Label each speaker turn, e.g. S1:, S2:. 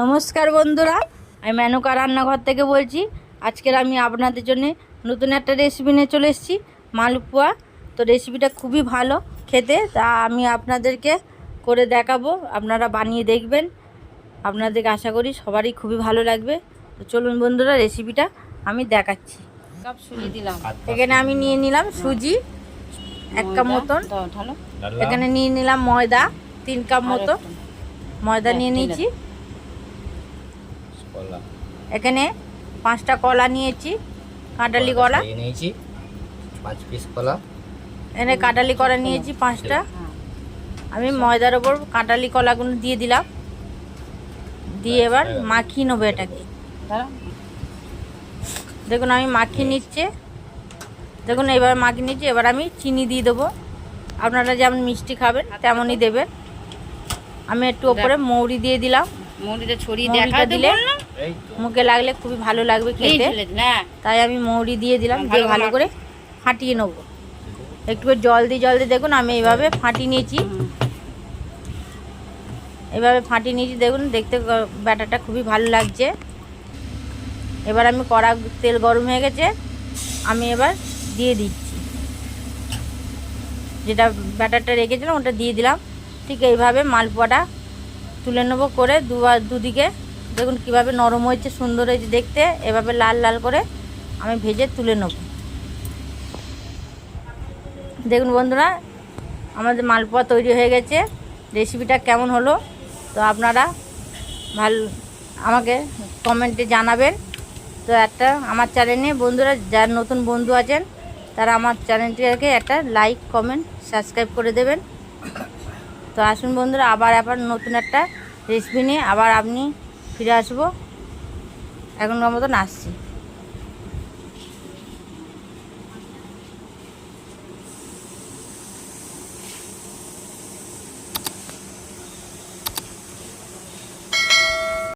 S1: নমস্কার বন্ধুরা আমি মেনকা রান্নাঘর থেকে বলছি। আজকের আমি আপনাদের জন্য নতুন একটা রেসিপি নিয়ে চলে এসেছি মালপোয়া। তো রেসিপিটা খুবই ভালো খেতে তা আমি আপনাদেরকে করে দেখাবো আপনারা বানিয়ে দেখবেন। আপনাদেরকে আশা করি সবারই খুবই ভালো লাগবে। তো চলুন বন্ধুরা রেসিপিটা আমি দেখাচ্ছি।
S2: কাপ সুজি দিলাম।
S1: এখানে আমি নিয়ে নিলাম সুজি এক কাপ মতন। এখানে নিয়ে নিলাম ময়দা তিন কাপ মতো। ময়দা
S2: হ্যাঁ,
S1: নিয়ে নিয়েছি। এখানে পাঁচটা কলা নিয়েছি কাঁটালি কলা।
S3: নিয়েছি পাঁচ পিস কলা।
S1: এখানে কাঁটালি কলা নিয়েছি পাঁচটা। আমি ময়দার ওপর কাঁটালি কলাগুলো দিয়ে দিলাম। দিয়ে এবার মাখিয়ে নেব এটাকে। দেখুন আমি মাখিয়ে নিচ্ছে। দেখুন এবার মাখিয়ে নিচ্ছি। এবার আমি চিনি দিয়ে দেবো। আপনারা যেমন মিষ্টি খাবেন তেমনই দেবেন। আমি একটু ওপরে মৌরি দিয়ে দিলাম।
S2: মৌরিটা ছড়িয়ে দেখা
S1: দিলে মুখে লাগলে খুবই ভালো লাগবে খেতে। তাই আমি মৌরি দিয়ে দিলাম দিয়ে ভালো করে ফাটিয়ে নেব। একটু জল দিয়ে জল দিয়ে দেখুন আমি এইভাবে ফাটিয়ে নিয়েছি। এভাবে ফাটিয়ে নিয়েছি দেখুন দেখতে ব্যাটারটা খুবই ভালো লাগছে। এবার আমি কড়া তেল গরম হয়ে গেছে আমি এবার দিয়ে দিচ্ছি। যেটা ব্যাটারটা রেখেছিলাম ওটা দিয়ে দিলাম। ঠিক এইভাবে মালপোয়াটা তুলে নেব করে দুবার দুদিকে। দেখুন কীভাবে নরম হয়েছে, সুন্দর হয়েছে দেখতে। এভাবে লাল লাল করে আমি ভেজে তুলে নেব। দেখুন বন্ধুরা, আমাদের মালপোয়া তৈরি হয়ে গেছে। রেসিপিটা কেমন হলো, তো আপনারা ভালো, আমাকে কমেন্টে জানাবেন। তো একটা আমার চ্যানেলে বন্ধুরা, যার নতুন বন্ধু আছেন, তারা আমার চ্যানেলটিকে একটা লাইক, কমেন্ট, সাবস্ক্রাইব করে দেবেন। তো আসুন বন্ধুরা, আবার আবার নতুন একটা রেসিপি নিয়ে আবার আপনি ফিরে আসব। এখনকার মতন আসছি।